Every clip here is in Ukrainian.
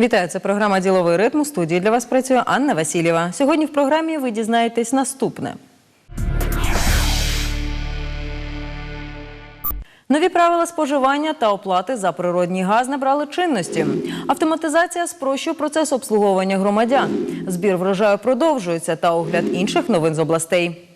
Вітаю, це програма Діловий ритм. У студії для вас працює Анна Васильєва. Сьогодні в програмі ви дізнаєтесь наступне. Нові правила споживання та оплати за природній газ набрали чинності. Автоматизація спрощує процес обслуговування громадян. Збір врожаю продовжується та огляд інших новин з областей.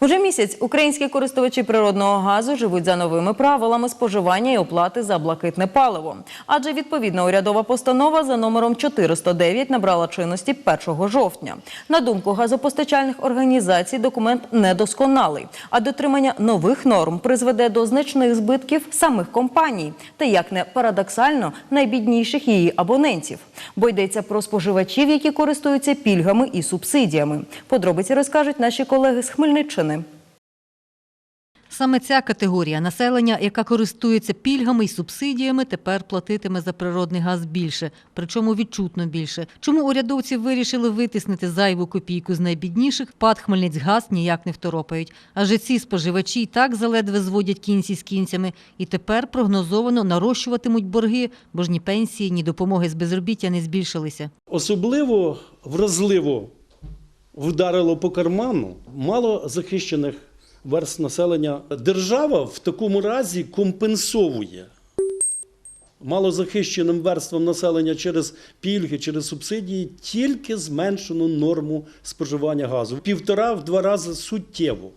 Уже місяць українські користувачі природного газу живуть за новими правилами споживання і оплати за блакитне паливо. Адже відповідна урядова постанова за номером 409 набрала чинності 1 жовтня. На думку газопостачальних організацій, документ недосконалий, а дотримання нових норм призведе до значних збитків самих компаній та, як не парадоксально, найбідніших її абонентів. Бо йдеться про споживачів, які користуються пільгами і субсидіями. Подробиці розкажуть наші колеги з Хмельниччини. Саме ця категорія населення, яка користується пільгами і субсидіями, тепер платитиме за природний газ більше, причому відчутно більше. Чому урядовці вирішили витиснити зайву копійку з найбідніших, ПАД Хмельницькгаз ніяк не второпають. Адже ці споживачі й так заледве зводять кінці з кінцями, і тепер прогнозовано нарощуватимуть борги, бо ж ні пенсії, ні допомоги з безробіття не збільшилися. Особливо вразливо вдарило по карману мало захищених верст населення. Держава в такому разі компенсовує малозахищеним верствам населення через пільги, через субсидії тільки зменшену норму споживання газу. Півтора-в два рази суттєво.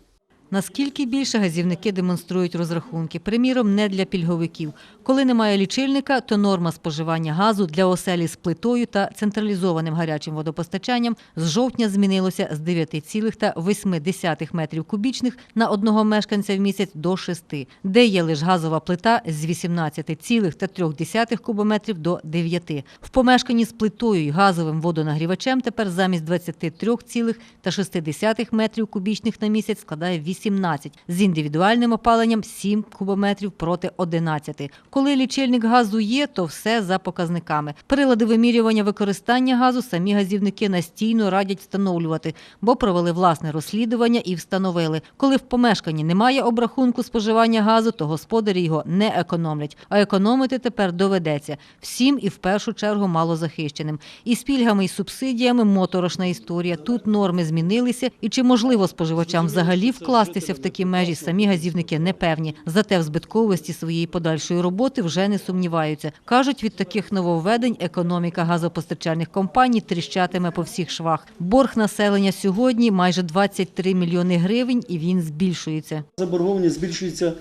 Наскільки більше газівники демонструють розрахунки, приміром, не для пільговиків. Коли немає лічильника, то норма споживання газу для оселі з плитою та централізованим гарячим водопостачанням з жовтня змінилося з 9,8 метрів кубічних на одного мешканця в місяць до 6, де є лише газова плита з 18,3 кубометрів до 9. В помешканні з плитою й газовим водонагрівачем тепер замість 23,6 метрів кубічних на місяць складає 18, з індивідуальним опаленням 7 кубометрів проти 11. Коли лічильник газу є, то все за показниками. Прилади вимірювання використання газу самі газівники настійно радять встановлювати, бо провели власне розслідування і встановили, коли в помешканні немає обрахунку споживання газу, то господарі його не економлять. А економити тепер доведеться всім і в першу чергу малозахищеним. І з пільгами і субсидіями моторошна історія. Тут норми змінилися, і чи можливо споживачам взагалі вкластися в такі межі, самі газівники не певні. Зате в збитковості своєї подальшої роботи вже не сумніваються. Кажуть, від таких нововведень економіка газопостачальних компаній тріщатиме по всіх швах. Борг населення сьогодні майже 23 мільйони гривень, і він збільшується. Заборгованість збільшується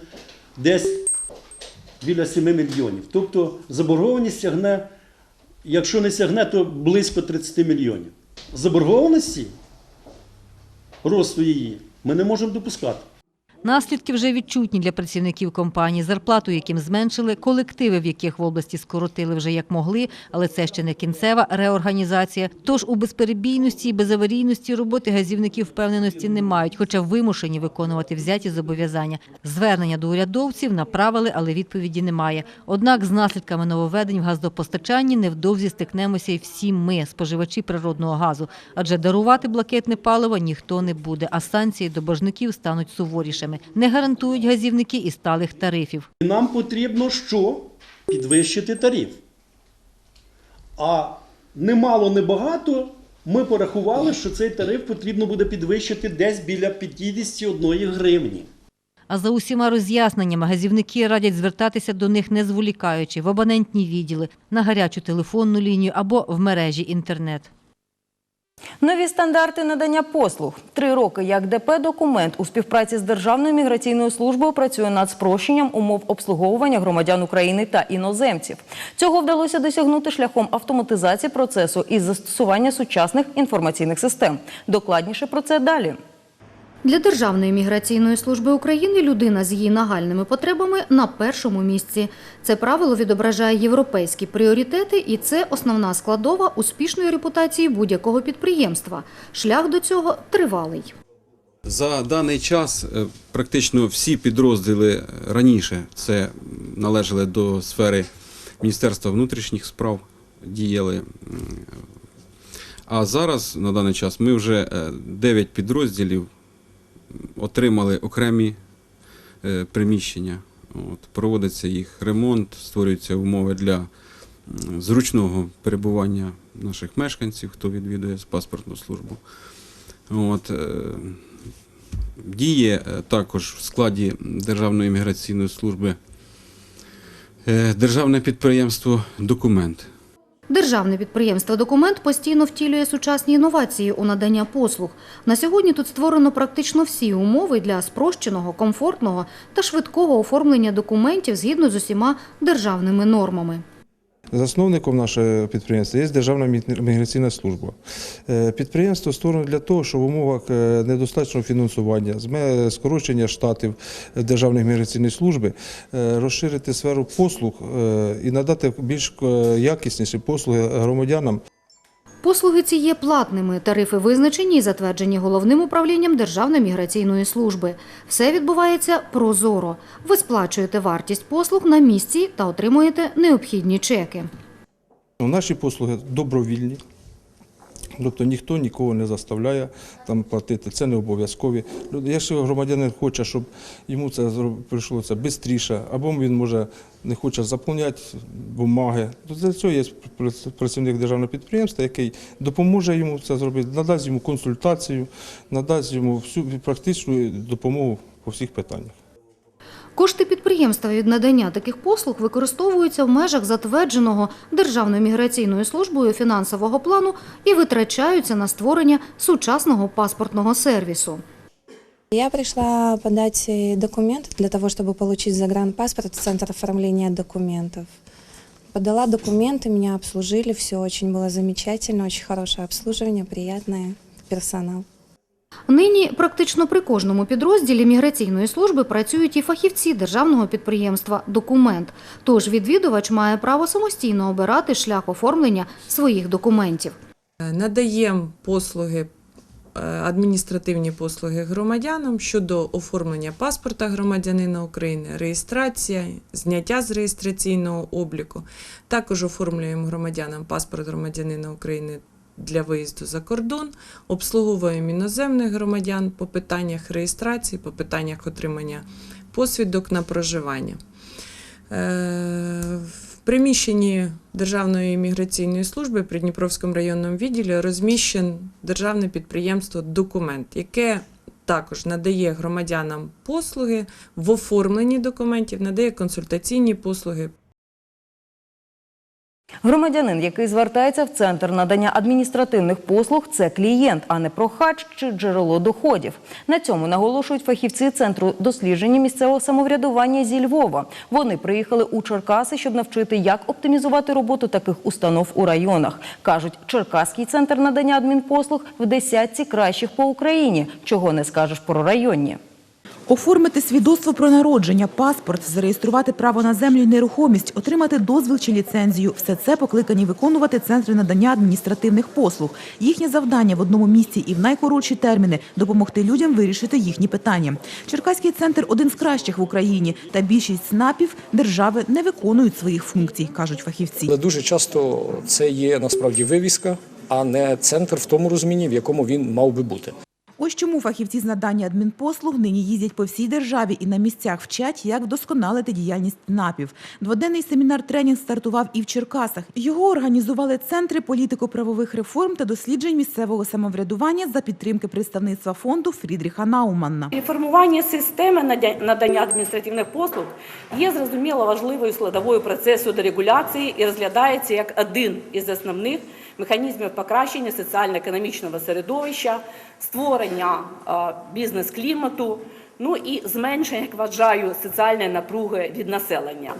десь біля 7 мільйонів. Тобто заборгованість сягне, якщо не сягне, то близько 30 мільйонів. Заборгованості росту її ми не можемо допускати. Наслідки вже відчутні для працівників компанії, зарплату яким зменшили, колективи, в яких в області скоротили вже як могли, але це ще не кінцева реорганізація. Тож у безперебійності і безаварійності роботи газівників впевненості не мають, хоча вимушені виконувати взяті зобов'язання. Звернення до урядовців направили, але відповіді немає. Однак з наслідками нововведень в газопостачанні невдовзі стикнемося і всі ми, споживачі природного газу, адже дарувати блакитне паливо ніхто не буде, а санкції до боржників стануть суворішими. Не гарантують газівники і сталих тарифів. Нам потрібно що? Підвищити тариф. А немало, не багато ми порахували, що цей тариф потрібно буде підвищити десь біля 51 гривні. А за усіма роз'ясненнями газівники радять звертатися до них не зволікаючи в абонентні відділи, на гарячу телефонну лінію або в мережі інтернет. Нові стандарти надання послуг. Три роки як ДП документ у співпраці з Державною міграційною службою працює над спрощенням умов обслуговування громадян України та іноземців. Цього вдалося досягнути шляхом автоматизації процесу із застосування сучасних інформаційних систем. Докладніше про це далі. Для Державної міграційної служби України людина з її нагальними потребами на першому місці. Це правило відображає європейські пріоритети, і це основна складова успішної репутації будь-якого підприємства. Шлях до цього тривалий. За даний час е, практично всі підрозділи раніше це належали до сфери Міністерства внутрішніх справ, діяли. А зараз на даний час ми вже 9 підрозділів отримали окремі е, приміщення От, проводиться їх ремонт, створюються умови для зручного перебування наших мешканців, хто відвідує паспортну службу. От, е, діє е, також в складі Державної міграційної служби державне підприємство Документ. Державне підприємство «Документ» постійно втілює сучасні інновації у надання послуг. На сьогодні тут створено практично всі умови для спрощеного, комфортного та швидкого оформлення документів згідно з усіма державними нормами. Засновником нашого підприємства є Державна міграційна служба. Е, Підприємство створено для того, щоб в умовах е, недостатнього фінансування, скорочення штатів Державної міграційної служби, е, розширити сферу послуг і надати більш якісніші послуги громадянам. Послуги ці є платними. Тарифи визначені і затверджені головним управлінням Державної міграційної служби. Все відбувається прозоро. Ви сплачуєте вартість послуг на місці та отримуєте необхідні чеки. Ну, Наші послуги добровільні. Тобто ніхто нікого не заставляє там платити, це не обов'язкові. Якщо громадянин хоче, щоб йому це зроб- прийшло швидше, або він може не хоче заповняти бумаги, для цього є працівник державного підприємства, який допоможе йому це зробити, надасть йому консультацію, надасть йому всю практичну допомогу по всіх питаннях. Кошти підприємства від надання таких послуг використовуються в межах затвердженого Державною міграційною службою фінансового плану і витрачаються на створення сучасного паспортного сервісу. Я пришла подать э, документы для того, чтобы получить загранпаспорт в Центр оформления документов. Подала документы, меня обслужили, все очень было замечательно, очень хорошее обслуживание, приятное, персонал. Нині практично при кожному підрозділі міграційної служби працюють і фахівці державного підприємства «Документ». Тож відвідувач має право самостійно обирати шлях оформлення своїх документів. Надаємо послуги, е, адміністративні послуги громадянам щодо оформлення паспорта громадянина України, реєстрація, зняття з реєстраційного обліку. Також оформлюємо громадянам паспорт громадянина України для виїзду за кордон, обслуговуємо іноземних громадян по питаннях реєстрації, по питаннях отримання посвідок на проживання. Приміщенні Державної міграційної служби при Дніпровському районному відділі розміщен державне підприємство Документ, яке також надає громадянам послуги в оформленні документів, надає консультаційні послуги Громадянин, який звертається в центр надання адміністративних послуг, це клієнт, а не прохач чи джерело доходів. На цьому наголошують фахівці центру дослідження місцевого самоврядування зі Львова. Вони приїхали у Черкаси, щоб навчити, як оптимізувати роботу таких установ у районах. кажуть, Черкаський центр надання адмінпослуг в десятці кращих по Україні. Чого не скажеш про районні. Оформити свідоцтво про народження, паспорт, зареєструвати право на землю і нерухомість, отримати дозвіл чи ліцензію – все це покликані виконувати центри надання адміністративних послуг. Їхнє завдання в одному місці і в найкоротші терміни – допомогти людям вирішити їхні питання. Черкаський центр – один з кращих в Україні, та більшість СНАПів держави не виконують своїх функцій, кажуть фахівці. Дуже часто це є насправді вивіска, а не центр в тому розумінні, в якому він мав би бути. Ось чому фахівці з надання адмінпослуг нині їздять по всій державі і на місцях вчать, як вдосконалити діяльність НАПів. Дводенний семінар-тренінг стартував і в Черкасах. Його організували центри політико-правових реформ та досліджень місцевого самоврядування за підтримки представництва фонду Фрідріха Науманна. Реформування системи надання адміністративних послуг є зрозуміло важливою складовою процесу дерегуляції і розглядається як один із основних механізмів покращення соціально-економічного середовища, створення е, бізнес-клімату, ну і зменшення, як вважаю, соціальної напруги від населення.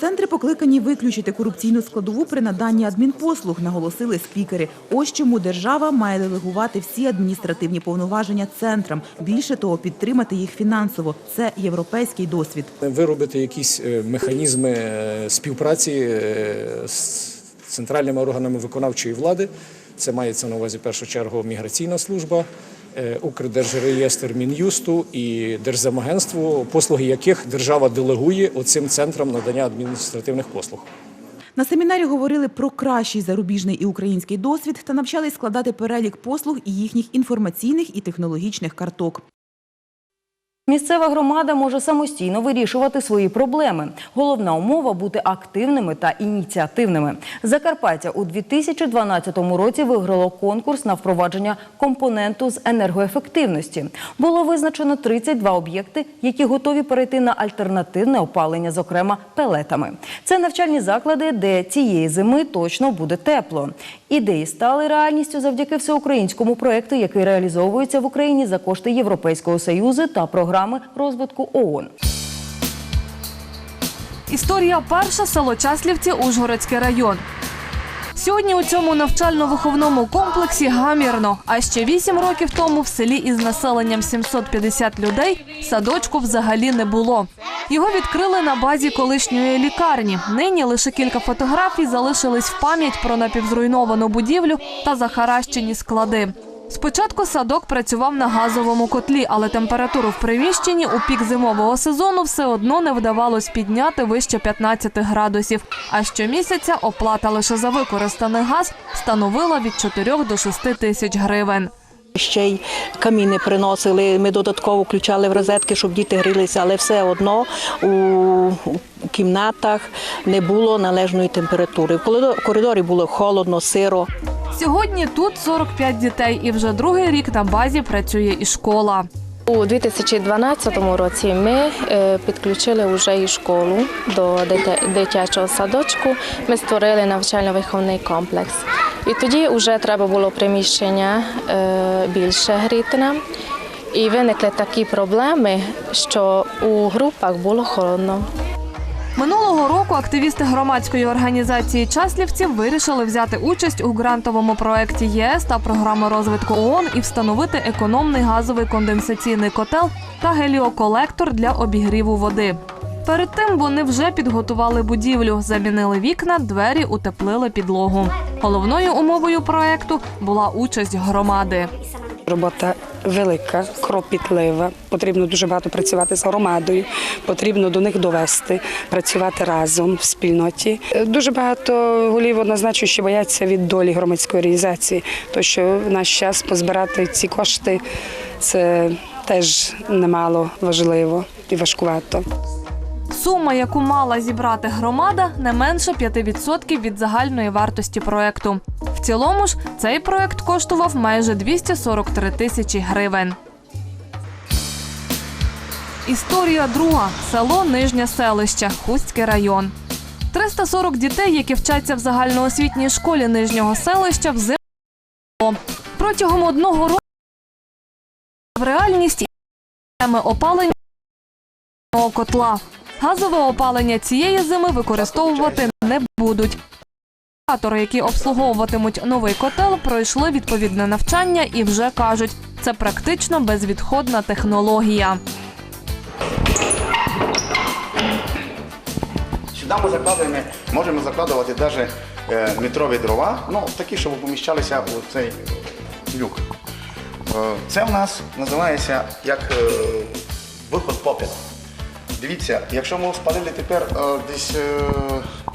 Центри покликані виключити корупційну складову при наданні адмінпослуг, наголосили спікери. Ось чому держава має делегувати всі адміністративні повноваження центрам. Більше того, підтримати їх фінансово. Це європейський досвід. Виробити якісь е, механізми е, співпраці з центральними органами виконавчої влади. Це мається на увазі в першу чергу міграційна служба, е, Укрдержреєстр Мін'юсту і Держземагентство, послуги яких держава делегує оцим центрам надання адміністративних послуг. На семінарі говорили про кращий зарубіжний і український досвід та навчались складати перелік послуг і їхніх інформаційних і технологічних карток. Місцева громада може самостійно вирішувати свої проблеми. Головна умова бути активними та ініціативними. Закарпаття у 2012 році виграло конкурс на впровадження компоненту з енергоефективності. Було визначено 32 об'єкти, які готові перейти на альтернативне опалення, зокрема пелетами. Це навчальні заклади, де цієї зими точно буде тепло. Ідеї стали реальністю завдяки всеукраїнському проєкту, який реалізовується в Україні за кошти Європейського союзу та програми розвитку ООН. Історія перша село Часлівці, Ужгородський район. Сьогодні у цьому навчально-виховному комплексі гамірно. А ще вісім років тому в селі із населенням 750 людей садочку взагалі не було. Його відкрили на базі колишньої лікарні. Нині лише кілька фотографій залишились в пам'ять про напівзруйновану будівлю та захаращені склади. Спочатку садок працював на газовому котлі, але температуру в приміщенні у пік зимового сезону все одно не вдавалось підняти вище 15 градусів. А щомісяця оплата лише за використаний газ становила від 4 до 6 тисяч гривень. Ще й каміни приносили. Ми додатково включали в розетки, щоб діти грілися, але все одно у, кімнатах не було належної температури. В коридор- коридорі було холодно, сиро. Сьогодні тут 45 дітей, і вже другий рік на базі працює і школа. У 2012 році ми е, підключили вже і школу до дитячого садочку. Ми створили навчально-виховний комплекс. І тоді вже треба було приміщення е, більше гріти нам. І виникли такі проблеми, що у групах було холодно. Минулого року активісти громадської організації Часлівці вирішили взяти участь у грантовому проєкті ЄС та програми розвитку ООН і встановити економний газовий конденсаційний котел та геліоколектор для обігріву води. Перед тим вони вже підготували будівлю, замінили вікна, двері, утеплили підлогу. Головною умовою проєкту була участь громади. Робота велика, кропітлива. Потрібно дуже багато працювати з громадою, потрібно до них довести, працювати разом в спільноті. Дуже багато голів однозначно що бояться від долі громадської організації, то що в наш час позбирати ці кошти це теж немало важливо і важкувато. Сума, яку мала зібрати громада, не менше 5% від загальної вартості проекту. В цілому ж цей проект коштував майже 243 тисячі гривень. Історія друга село Нижнє селище, Хустський район. 340 дітей, які вчаться в загальноосвітній школі нижнього селища, взимку. Протягом одного року в реальність опалення котла. Газове опалення цієї зими використовувати не будуть. Оператори, які обслуговуватимуть новий котел, пройшли відповідне навчання і вже кажуть, це практично безвідходна технологія. Сюди ми закладаємо, можемо закладувати навіть е, метрові дрова, ну такі, щоб поміщалися у цей люк. Е, Це в нас називається як е. Дивіться, якщо ми спалили тепер е, десь е,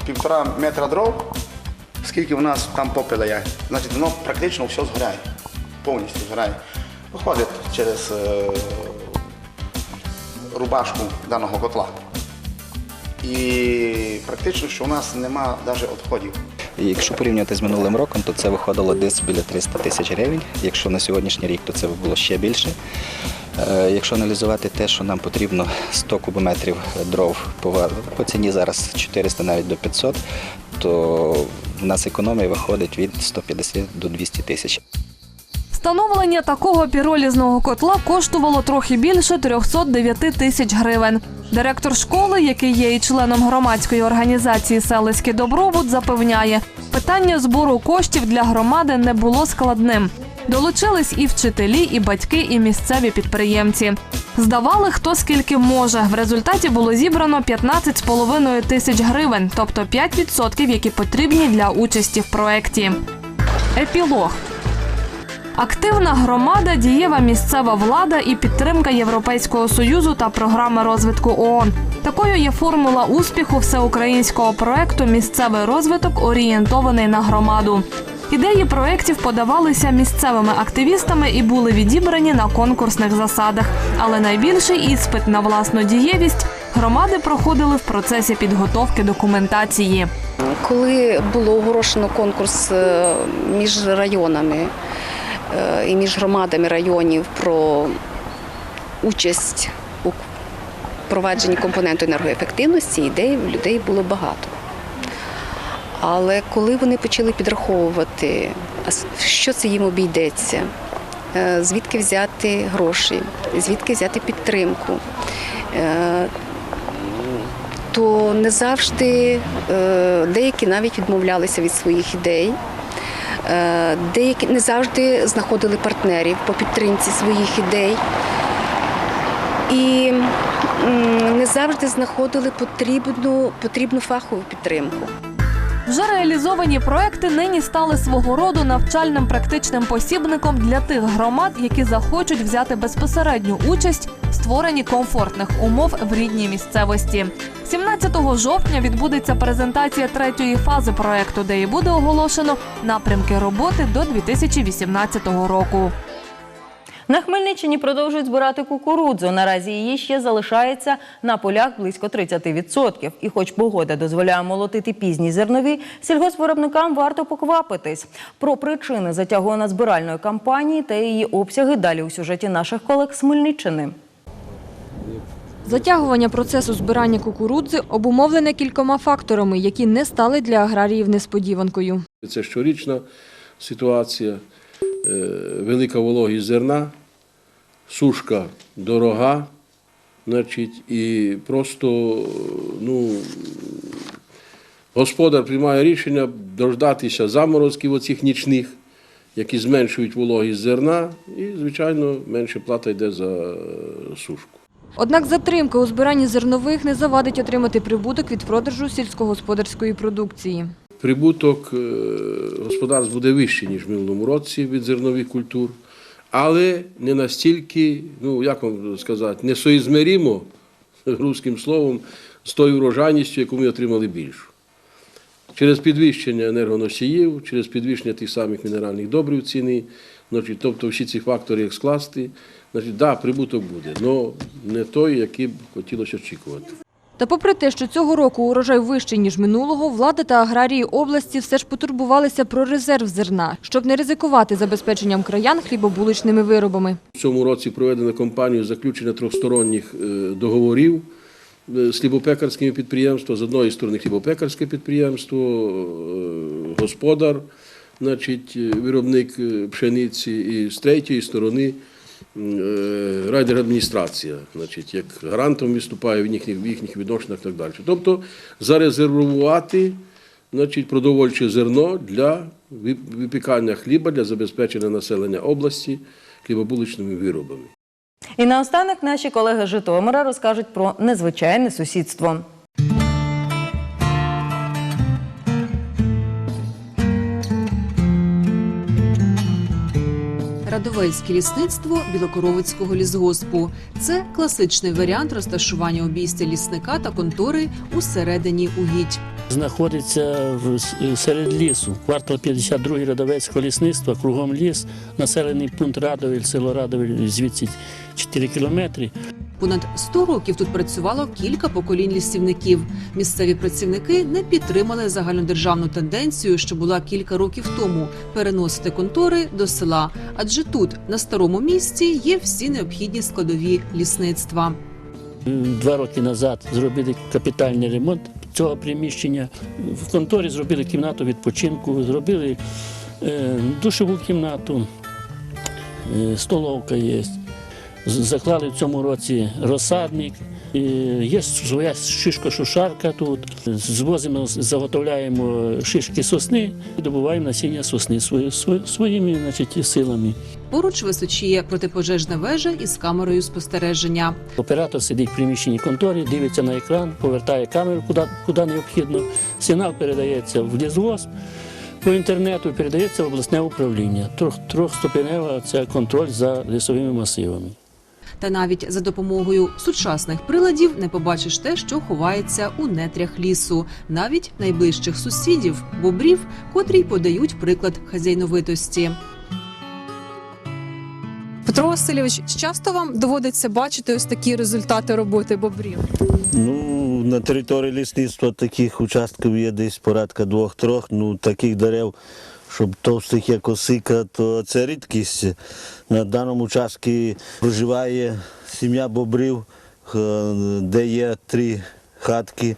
півтора метра дров, скільки в нас там попіла є, значить воно практично все згоряє, повністю згоряє. Виходить через е, рубашку даного котла. І практично, що у нас нема навіть відходів. Якщо порівнювати з минулим роком, то це виходило десь біля 300 тисяч гривень. Якщо на сьогоднішній рік, то це було ще більше. Е, Якщо аналізувати те, що нам потрібно 100 кубометрів дров по, по ціні зараз 400 навіть до 500, то в нас економія виходить від 150 до 200 тисяч. Встановлення такого піролізного котла коштувало трохи більше 309 тисяч гривень. Директор школи, який є і членом громадської організації Селиський добробут, запевняє, питання збору коштів для громади не було складним. Долучились і вчителі, і батьки, і місцеві підприємці. Здавали хто скільки може. В результаті було зібрано 15,5 тисяч гривень, тобто 5%, які потрібні для участі в проєкті. Епілог. Активна громада, дієва місцева влада і підтримка Європейського союзу та програми розвитку ООН. Такою є формула успіху всеукраїнського проекту Місцевий розвиток орієнтований на громаду. Ідеї проєктів подавалися місцевими активістами і були відібрані на конкурсних засадах. Але найбільший іспит на власну дієвість громади проходили в процесі підготовки документації. Коли було оголошено конкурс е, між районами е, і між громадами районів про участь у провадженні компоненту енергоефективності, ідей людей було багато. Але коли вони почали підраховувати, що це їм обійдеться, е, звідки взяти гроші, звідки взяти підтримку, е, то не завжди е, деякі навіть відмовлялися від своїх ідей. Деякі не завжди знаходили партнерів по підтримці своїх ідей. І не завжди знаходили потрібну, потрібну фахову підтримку. Вже реалізовані проекти нині стали свого роду навчальним практичним посібником для тих громад, які захочуть взяти безпосередню участь в створенні комфортних умов в рідній місцевості. 17 жовтня відбудеться презентація третьої фази проекту, де і буде оголошено напрямки роботи до 2018 року. На Хмельниччині продовжують збирати кукурудзу. Наразі її ще залишається на полях близько 30%. І хоч погода дозволяє молотити пізні зернові, сільгоспвиробникам варто поквапитись. Про причини затягування збиральної кампанії та її обсяги далі у сюжеті наших колег з Хмельниччини. Затягування процесу збирання кукурудзи обумовлене кількома факторами, які не стали для аграріїв несподіванкою. Це щорічна ситуація, е, велика вологість зерна, сушка дорога, значить, і просто ну, господар приймає рішення дождатися заморозків оцих нічних, які зменшують вологість зерна, і, звичайно, менше плата йде за е, сушку. Однак затримка у збиранні зернових не завадить отримати прибуток від продажу сільськогосподарської продукції. Прибуток е, господарств буде вищий, ніж в минулому році від зернових культур, але не настільки, ну як вам сказати, не соізмеримо русським словом з тою врожайністю, яку ми отримали більшу. Через підвищення енергоносіїв, через підвищення тих самих мінеральних добрив ціни, значить, тобто всі ці фактори, як скласти, значить, да, прибуток буде, але не той, який б хотілося очікувати. Та попри те, що цього року урожай вищий, ніж минулого, влада та аграрії області все ж потурбувалися про резерв зерна, щоб не ризикувати забезпеченням краян хлібобуличними виробами. В цьому році проведено кампанію заключення трьохсторонніх е, договорів е, з хлібопекарськими підприємствами. З одної сторони хлібопекарське підприємство, е, господар, значить, виробник пшениці, і з третьої сторони райдержадміністрація, значить, як гарантом виступає в їхніх, в їхніх відношеннях і так далі. Тобто зарезервувати значить, продовольче зерно для випікання хліба, для забезпечення населення області хлібобуличними виробами. І наостанок наші колеги Житомира розкажуть про незвичайне сусідство. Радовельське лісництво Білокоровицького лісгоспу. Це класичний варіант розташування обійстя лісника та контори у середині угідь. Знаходиться в серед лісу, квартал 52 Радовецького лісництва, кругом ліс, населений пункт Радовель, село Радовель, звідси 4 кілометри. Понад 100 років тут працювало кілька поколінь лісівників. Місцеві працівники не підтримали загальнодержавну тенденцію, що була кілька років тому переносити контори до села. Адже тут, на старому місці, є всі необхідні складові лісництва. Два роки назад зробили капітальний ремонт цього приміщення. В конторі зробили кімнату відпочинку, зробили е, душову кімнату, е, столовка є. Заклали в цьому році розсадник. Є своя шишка-шушарка тут. Звозимо, заготовляємо шишки сосни і добуваємо насіння сосни свої- свої- своїми значить, силами. Поруч височіє протипожежна вежа із камерою спостереження. Оператор сидить в приміщенні конторі, дивиться на екран, повертає камеру куди, куди необхідно. Сигнал передається в лісгосп, по інтернету передається в обласне управління. Трьох, трьохступенева це контроль за лісовими масивами. Та навіть за допомогою сучасних приладів не побачиш те, що ховається у нетрях лісу, навіть найближчих сусідів, бобрів, котрі подають приклад хазяйновитості. Петро Васильович, часто вам доводиться бачити ось такі результати роботи бобрів? Ну, на території лісництва таких участків є десь порядка двох-трьох. Ну, таких дерев, щоб товстих як осика, то це рідкість. На даному участку проживає сім'я бобрів, де є три хатки.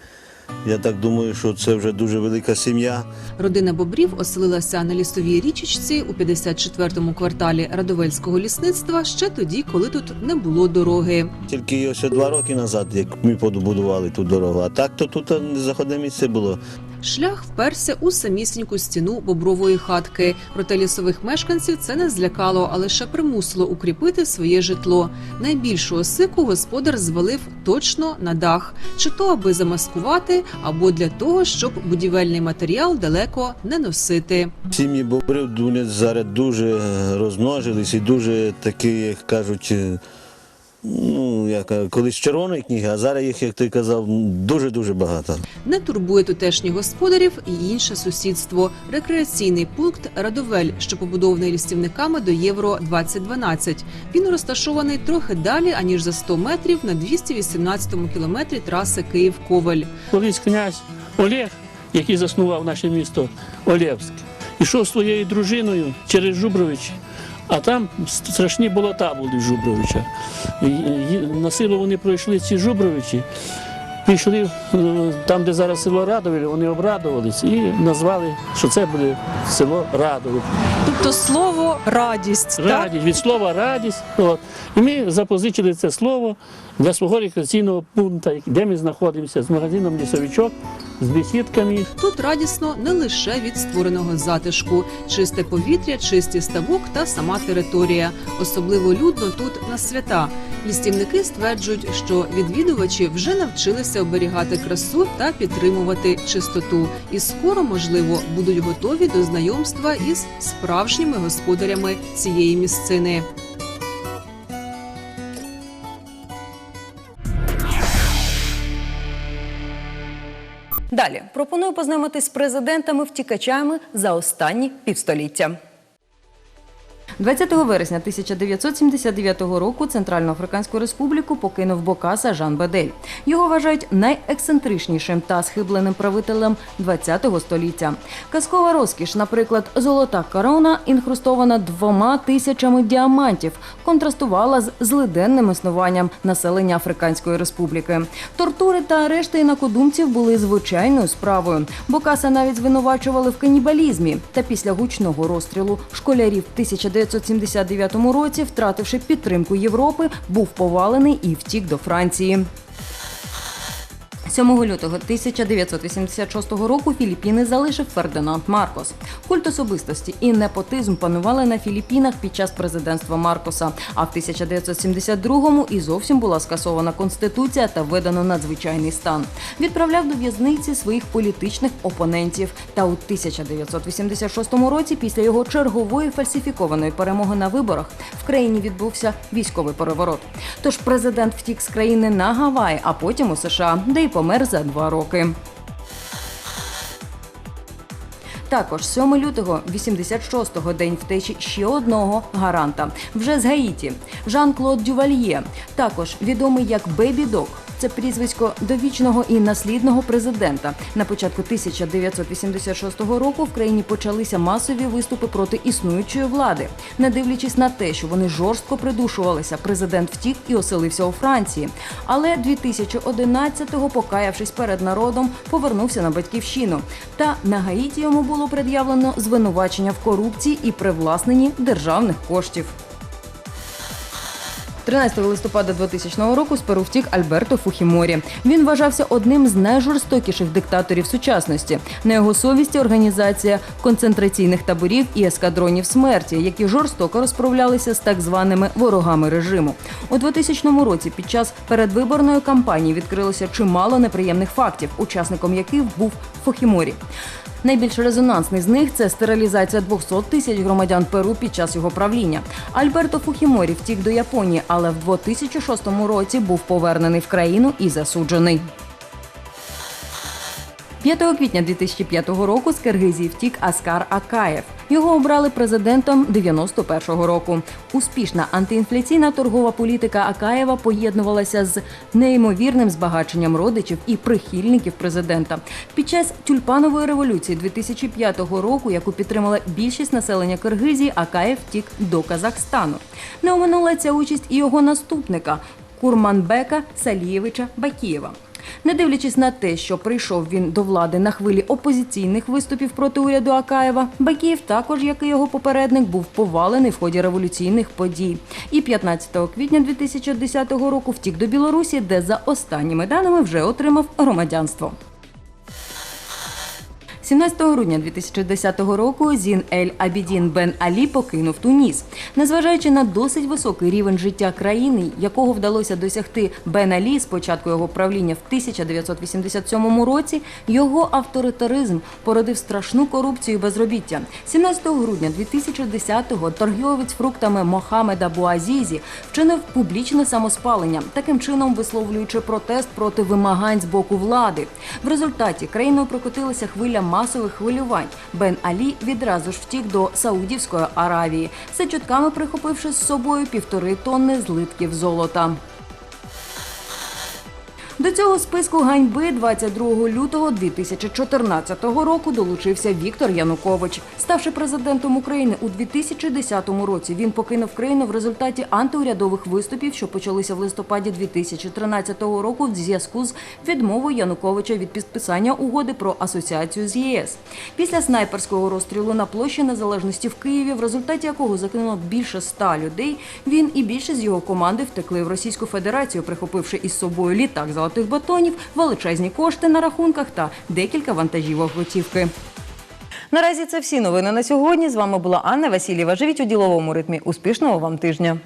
Я так думаю, що це вже дуже велика сім'я. Родина бобрів оселилася на лісовій річечці у 54-му кварталі Радовельського лісництва ще тоді, коли тут не було дороги. Тільки ось два роки назад, як ми побудували ту дорогу, а так то тут не заходне місце було. Шлях вперся у самісіньку стіну бобрової хатки. Проте лісових мешканців це не злякало, а лише примусило укріпити своє житло. Найбільшу осику господар звалив точно на дах, чи то аби замаскувати, або для того, щоб будівельний матеріал далеко не носити. Сім'ї бобрів зараз дуже розмножились і дуже такі, як кажуть, ну, як е, колись червоної книги, а зараз їх, як ти казав, дуже-дуже багато. Не турбує тутешніх господарів і інше сусідство. Рекреаційний пункт Радовель, що побудований лістівниками до Євро 2012. Він розташований трохи далі аніж за 100 метрів на 218-му кілометрі траси Київ-Ковель. Колись князь Олег, який заснував наше місто Олєвськ, ішов своєю дружиною через Жубрович, а там страшні болота були в Жубровича. І- і На силу вони пройшли ці Жубровичі, пішли е, там, де зараз село Радовіль, вони обрадувались і назвали, що це буде село Радовіль. Тобто слово радість. так? Радість, від слова радість. От. І ми запозичили це слово для свого рекреаційного пункту, де ми знаходимося з магазином лісовичок, з бесідками. Тут радісно не лише від створеного затишку, чисте повітря, чисті ставок та сама територія. Особливо людно тут на свята. Лістівники стверджують, що відвідувачі вже навчилися оберігати красу та підтримувати чистоту, і скоро, можливо, будуть готові до знайомства із справжніми господарями цієї місцини. Далі пропоную познайомитись з президентами-втікачами за останні півстоліття. 20 вересня 1979 року Центральноафриканську республіку покинув Бокаса Жан Бедель. Його вважають найексцентричнішим та схибленим правителем ХХ століття. Казкова розкіш, наприклад, золота корона, інхрустована двома тисячами діамантів, контрастувала з злиденним існуванням населення Африканської республіки. Тортури та арешти інакодумців були звичайною справою. Бокаса навіть звинувачували в канібалізмі. Та після гучного розстрілу школярів в 1979 році, втративши підтримку Європи, був повалений і втік до Франції. 7 лютого 1986 року Філіппіни залишив Фердинанд Маркос. Культ особистості і непотизм панували на Філіппінах під час президентства Маркоса. А в 1972-му і зовсім була скасована конституція та введено надзвичайний стан. Відправляв до в'язниці своїх політичних опонентів. Та у 1986 році, після його чергової фальсифікованої перемоги на виборах, в країні відбувся військовий переворот. Тож президент втік з країни на Гаваї, а потім у США, де й помер за два роки. Також 7 лютого 86-го день втечі ще одного гаранта вже з Гаїті Жан-Клод Дювальє, також відомий як Бебі Дог. Це прізвисько довічного і наслідного президента. На початку 1986 року в країні почалися масові виступи проти існуючої влади. Не дивлячись на те, що вони жорстко придушувалися, президент втік і оселився у Франції. Але 2011-го, покаявшись перед народом, повернувся на батьківщину. Та на Гаїті йому було пред'явлено звинувачення в корупції і привласненні державних коштів. 13 листопада 2000 року з Перу втік Альберто Фухіморі. Він вважався одним з найжорстокіших диктаторів сучасності. На його совісті організація концентраційних таборів і ескадронів смерті, які жорстоко розправлялися з так званими ворогами режиму. У 2000 році під час передвиборної кампанії відкрилося чимало неприємних фактів, учасником яких був Фухіморі. Найбільш резонансний з них це стерилізація 200 тисяч громадян Перу під час його правління. Альберто Фухіморі втік до Японії, але в 2006 році був повернений в країну і засуджений. 5 квітня 2005 року з Киргизії втік Аскар Акаєв. Його обрали президентом 91-го року. Успішна антиінфляційна торгова політика Акаєва поєднувалася з неймовірним збагаченням родичів і прихильників президента. Під час тюльпанової революції 2005 року, яку підтримала більшість населення Киргизії, Акаєв втік до Казахстану. Не оминула ця участь і його наступника Курманбека Салієвича Бакієва. Не дивлячись на те, що прийшов він до влади на хвилі опозиційних виступів проти уряду Акаєва, Бакіїв також, як і його попередник, був повалений в ході революційних подій. І 15 квітня 2010 року втік до Білорусі, де за останніми даними вже отримав громадянство. 17 грудня 2010 року Зін Ель Абідін Бен Алі покинув Туніс. Незважаючи на досить високий рівень життя країни, якого вдалося досягти Бен Алі з початку його правління в 1987 році, його авторитаризм породив страшну корупцію і безробіття. 17 грудня 2010-го торгівець фруктами Мохамеда Буазізі вчинив публічне самоспалення, таким чином висловлюючи протест проти вимагань з боку влади. В результаті країною прокотилася хвиля масових хвилювань. Бен Алі відразу ж втік до Саудівської Аравії, за чутками прихопивши з собою півтори тонни злитків золота. До цього списку ганьби 22 лютого 2014 року долучився Віктор Янукович. Ставши президентом України у 2010 році, він покинув країну в результаті антиурядових виступів, що почалися в листопаді 2013 року в зв'язку з відмовою Януковича від підписання угоди про асоціацію з ЄС. Після снайперського розстрілу на площі Незалежності в Києві, в результаті якого загинуло більше ста людей, він і більшість його команди втекли в Російську Федерацію, прихопивши із собою літак золотих батонів, величезні кошти на рахунках та декілька вантажівок готівки. Наразі це всі новини на сьогодні. З вами була Анна Васильєва. Живіть у діловому ритмі. Успішного вам тижня.